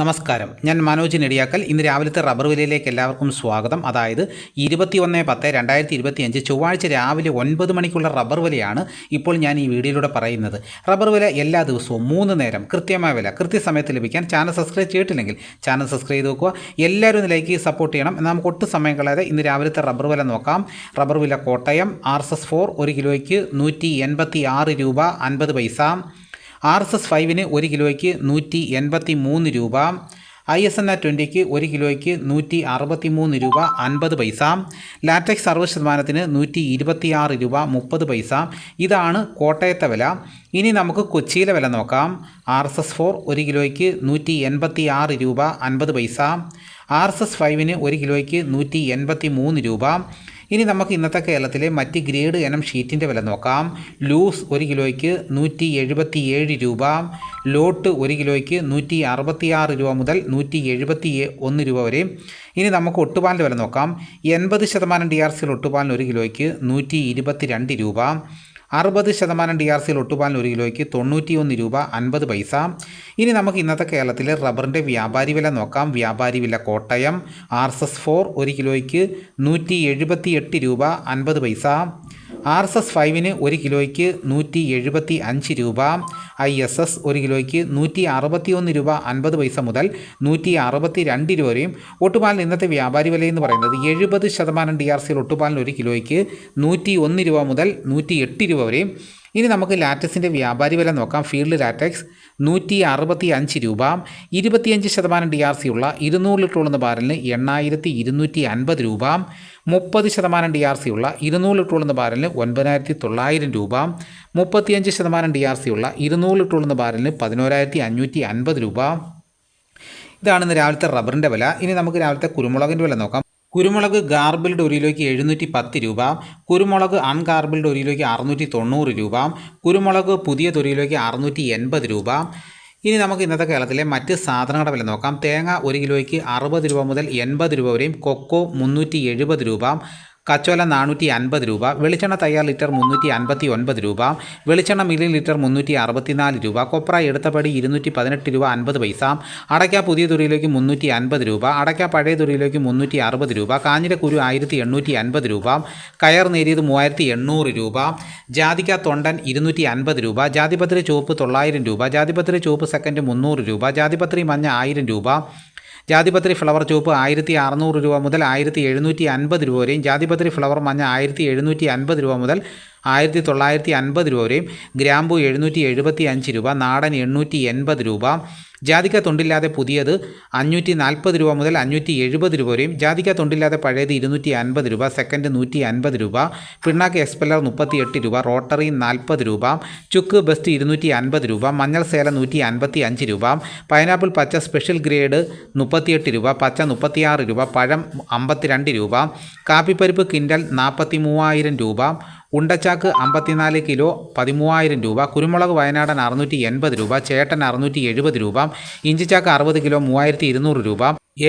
നമസ്കാരം. ഞാൻ മനോജ് നെടിയാക്കൽ. ഇന്ന് രാവിലത്തെ റബ്ബർ വിലയിലേക്ക് എല്ലാവർക്കും സ്വാഗതം. അതായത് ഇരുപത്തി ഒന്ന് പത്ത് രണ്ടായിരത്തി ഇരുപത്തിയഞ്ച് ചൊവ്വാഴ്ച രാവിലെ ഒൻപത് മണിക്കുള്ള റബ്ബർ വിലയാണ് ഇപ്പോൾ ഞാൻ ഈ വീഡിയോയിലൂടെ പറയുന്നത്. റബ്ബർ വില എല്ലാ ദിവസവും മൂന്ന് നേരം കൃത്യമായ വില കൃത്യസമയത്ത് ലഭിക്കാൻ ചാനൽ സബ്സ്ക്രൈബ് ചെയ്തിട്ടില്ലെങ്കിൽ ചാനൽ സബ്സ്ക്രൈബ് ചെയ്ത് നോക്കുക എല്ലാവരും ഒന്ന് ലൈക്ക് ചെയ്ത് സപ്പോർട്ട് ചെയ്യണം. നമുക്ക് ഒട്ടും സമയം കളയാതെ ഇന്ന് രാവിലത്തെ റബ്ബർ വില നോക്കാം. റബ്ബർ വില Kottayam R S S four ഒരു കിലോയ്ക്ക് നൂറ്റി എൺപത്തി ആറ് രൂപ അൻപത് പൈസ. ആർ എസ് എസ് ഫൈവിന് ഒരു കിലോയ്ക്ക് നൂറ്റി എൺപത്തി മൂന്ന് രൂപ ഐ എസ് എൻ ആർ ട്വന്റിക്ക് ഒരു കിലോയ്ക്ക് നൂറ്റി അറുപത്തി മൂന്ന് രൂപ അൻപത് പൈസ ലാറ്റക്സ് അറുപത് ശതമാനത്തിന് നൂറ്റി ഇരുപത്തിയാറ് രൂപ മുപ്പത് പൈസ. ഇതാണ് കോട്ടയത്തെ വില. ഇനി നമുക്ക് കൊച്ചിയിലെ വില നോക്കാം. ആർ എസ് എസ് ഫോർ ഒരു കിലോയ്ക്ക് നൂറ്റി എൺപത്തി ആറ് രൂപ അൻപത് പൈസ ആർ എസ് എസ് ഫൈവിന് ഒരു കിലോയ്ക്ക് നൂറ്റി എൺപത്തി മൂന്ന് രൂപ ഇനി നമുക്ക് ഇന്നത്തെ കേരളത്തിലെ മറ്റ് ഗ്രേഡ് ഇനം ഷീറ്റിന്റെ വില നോക്കാം. ലൂസ് ഒരു കിലോയ്ക്ക് നൂറ്റി എഴുപത്തി ഏഴ് രൂപ. ലോട്ട് ഒരു കിലോയ്ക്ക് നൂറ്റി അറുപത്തിയാറ് രൂപ മുതൽ നൂറ്റി എഴുപത്തി ഒന്ന് രൂപ വരെ. ഇനി നമുക്ക് ഒട്ടുപാലിന്റെ വില നോക്കാം. എൺപത് ശതമാനം ഡി ആർ സിയിൽ ഒട്ടുപാലിന് ഒരു കിലോയ്ക്ക് നൂറ്റി ഇരുപത്തി രണ്ട് രൂപ. അറുപത് ശതമാനം ഡി ആർ സിയിൽ ഒട്ടുപാലിന് ഒരു കിലോയ്ക്ക് തൊണ്ണൂറ്റിയൊന്ന് രൂപ അൻപത് പൈസ. ഇനി നമുക്ക് ഇന്നത്തെ കേരളത്തിലെ റബ്ബറിന്റെ വ്യാപാരി വില നോക്കാം. വ്യാപാരി വില Kottayam R S S four ഒരു കിലോയ്ക്ക് നൂറ്റി എഴുപത്തി എട്ട് രൂപ അൻപത് പൈസ. ആർ എസ് എസ് ഫൈവിന് ഒരു കിലോയ്ക്ക് നൂറ്റി എഴുപത്തി അഞ്ച് രൂപ. ഐ എസ് എസ് ഒരു കിലോയ്ക്ക് നൂറ്റി അറുപത്തി ഒന്ന് രൂപ അൻപത് പൈസ മുതൽ നൂറ്റി അറുപത്തി രണ്ട് രൂപ വരെയും ഒട്ടുപാലിന് ഇന്നത്തെ വ്യാപാരി വില എന്ന് പറയുന്നത് എഴുപത് ശതമാനം ഡി ആർ സിയിൽ ഒട്ടുപാലിന് ഒരു കിലോയ്ക്ക് നൂറ്റി ഒന്ന് രൂപ മുതൽ നൂറ്റി എട്ട് രൂപ വരെയും. ഇനി നമുക്ക് ലാറ്റക്സിന്റെ വ്യാപാരി വില നോക്കാം. ഫീൽഡ് ലാറ്റക്സ് നൂറ്റി അറുപത്തി അഞ്ച് രൂപ ഇരുപത്തിയഞ്ച് ശതമാനം ഡി ആർ സി ഉള്ള ഇരുന്നൂറ് ലിറ്റർ ഉള്ള ബാരലിന് എണ്ണായിരത്തി ഇരുന്നൂറ്റി അൻപത് രൂപ മുപ്പത് ശതമാനം ഡി ആർ സി ഉള്ള ഇരുന്നൂറ് ലിറ്റർ ഉള്ള ബാരലിന് ഒൻപതിനായിരത്തി തൊള്ളായിരം രൂപ മുപ്പത്തിയഞ്ച് ശതമാനം ഡി ആർ സി ഉള്ള ഇരുന്നൂറ് ലിറ്റർ ഉള്ള ബാരലിന് പതിനോരായിരത്തി അഞ്ഞൂറ്റി അൻപത് രൂപ. ഇതാണ് ഇന്ന് രാവിലത്തെ റബ്ബറിന്റെ വില. ഇനി നമുക്ക് രാവിലത്തെ കുരുമുളകിന്റെ വില നോക്കാം. കുരുമുളക് ഗാർബിൾഡ് ഒരു കിലോയ്ക്ക് എഴുന്നൂറ്റി പത്ത് രൂപ കുരുമുളക് അൺഗാർബിൾഡ് ഒരു കിലോയ്ക്ക് അറുന്നൂറ്റി തൊണ്ണൂറ് രൂപ കുരുമുളക് പുതിയ ഒരു കിലോയ്ക്ക് അറുന്നൂറ്റി എൺപത് രൂപ. ഇനി നമുക്ക് ഇന്നത്തെ കേരളത്തിലെ മറ്റ് സാധനങ്ങളുടെ വില നോക്കാം. തേങ്ങ ഒരു കിലോയ്ക്ക് അറുപത് രൂപ മുതൽ എൺപത് രൂപ വരെയും കൊക്കോ മുന്നൂറ്റി എഴുപത് രൂപ കച്ചോല നാനൂറ്റി അൻപത് രൂപ വെളിച്ചെണ്ണ തയ്യാർ ലിറ്റർ മുന്നൂറ്റി അൻപത്തി ഒൻപത് രൂപ വെളിച്ചെണ്ണ മില്ലി ലിറ്റർ മുന്നൂറ്റി അറുപത്തിനാല് രൂപ കൊപ്ര എടുത്തപടി ഇരുന്നൂറ്റി പതിനെട്ട് രൂപ അൻപത് പൈസ അടയ്ക്ക പുതിയ തുറിയിലേക്ക് മുന്നൂറ്റി അൻപത് രൂപ അടയ്ക്ക പഴയ തുറിയിലേക്ക് മുന്നൂറ്റി അറുപത് രൂപ കാഞ്ഞിരക്കുരു ആയിരത്തി എണ്ണൂറ്റി അൻപത് രൂപ കയർ നേരിയത് മൂവായിരത്തി എണ്ണൂറ് രൂപ ജാതിക്ക തൊണ്ടൻ ഇരുന്നൂറ്റി അൻപത് രൂപ ജാതിപത്രി ചുവപ്പ് തൊള്ളായിരം രൂപ ജാതിപത്രി ചുവപ്പ് സെക്കൻഡ് മുന്നൂറ് രൂപ ജാതിപത്രി മഞ്ഞ ആയിരം രൂപ ജാതിപത്രി ഫ്ലവർ ചുവപ്പ് ആയിരത്തി അറുന്നൂറ് രൂപ മുതൽ ആയിരത്തി എഴുന്നൂറ്റി അൻപത് രൂപ വരെയും. ജാതിപത്രി ഫ്ലവർ മഞ്ഞ ആയിരത്തി എഴുന്നൂറ്റി അൻപത് രൂപ മുതൽ ആയിരത്തി തൊള്ളായിരത്തി അൻപത് രൂപ വരെയും. ഗ്രാമ്പു എഴുന്നൂറ്റി എഴുപത്തി അഞ്ച് രൂപ നാടൻ എണ്ണൂറ്റി എൺപത് രൂപ ജാതിക്ക തൊണ്ടില്ലാതെ പുതിയത് അഞ്ഞൂറ്റി നാൽപ്പത് രൂപ മുതൽ അഞ്ഞൂറ്റി എഴുപത് രൂപ വരെയും ജാതിക്ക തൊണ്ടില്ലാതെ പഴയത് ഇരുന്നൂറ്റി അൻപത് രൂപ സെക്കൻഡ് നൂറ്റി അൻപത് രൂപ പിണ്ണാക്ക് എക്സ്പെല്ലർ മുപ്പത്തി എട്ട് രൂപ റോട്ടറി നാൽപ്പത് രൂപ ചുക്ക് ബെസ്റ്റ് ഇരുന്നൂറ്റി അൻപത് രൂപ മഞ്ഞൾ സേല നൂറ്റി അൻപത്തി അഞ്ച് രൂപ പൈനാപ്പിൾ പച്ച സ്പെഷ്യൽ ഗ്രേഡ് മുപ്പത്തിയെട്ട് രൂപ പച്ച മുപ്പത്തിയാറ് രൂപ പഴം അമ്പത്തിരണ്ട് രൂപ കാപ്പിപ്പരിപ്പ് കിൻഡൽ നാൽപ്പത്തി മൂവായിരം രൂപ ഉണ്ടച്ചാക്ക് അമ്പത്തിനാല് കിലോ പതിമൂവായിരം രൂപ കുരുമുളക് വയനാടൻ അറുന്നൂറ്റി എൺപത് രൂപ ചേട്ടൻ അറുന്നൂറ്റി എഴുപത് രൂപ ഇഞ്ചിച്ചാക്ക് അറുപത് കിലോ മൂവായിരത്തി ഇരുന്നൂറ് രൂപ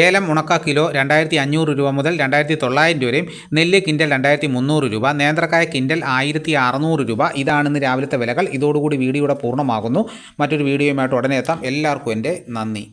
ഏലം ഉണക്ക കിലോ രണ്ടായിരത്തി അഞ്ഞൂറ് രൂപ മുതൽ രണ്ടായിരത്തി തൊള്ളായിരം രൂപയും നെല്ല് കിൻഡൽ രണ്ടായിരത്തി മുന്നൂറ് രൂപ നേന്ത്രക്കായ കിൻഡൽ ആയിരത്തി അറുന്നൂറ് രൂപ ഇതാണ് ഇന്ന് രാവിലത്തെ വിലകൾ. ഇതോടുകൂടി വീഡിയോയുടെ പൂർണമാകുന്നു. മറ്റൊരു വീഡിയോയുമായിട്ട് ഉടനെ എത്താം. എല്ലാവർക്കും എന്റെ നന്ദി.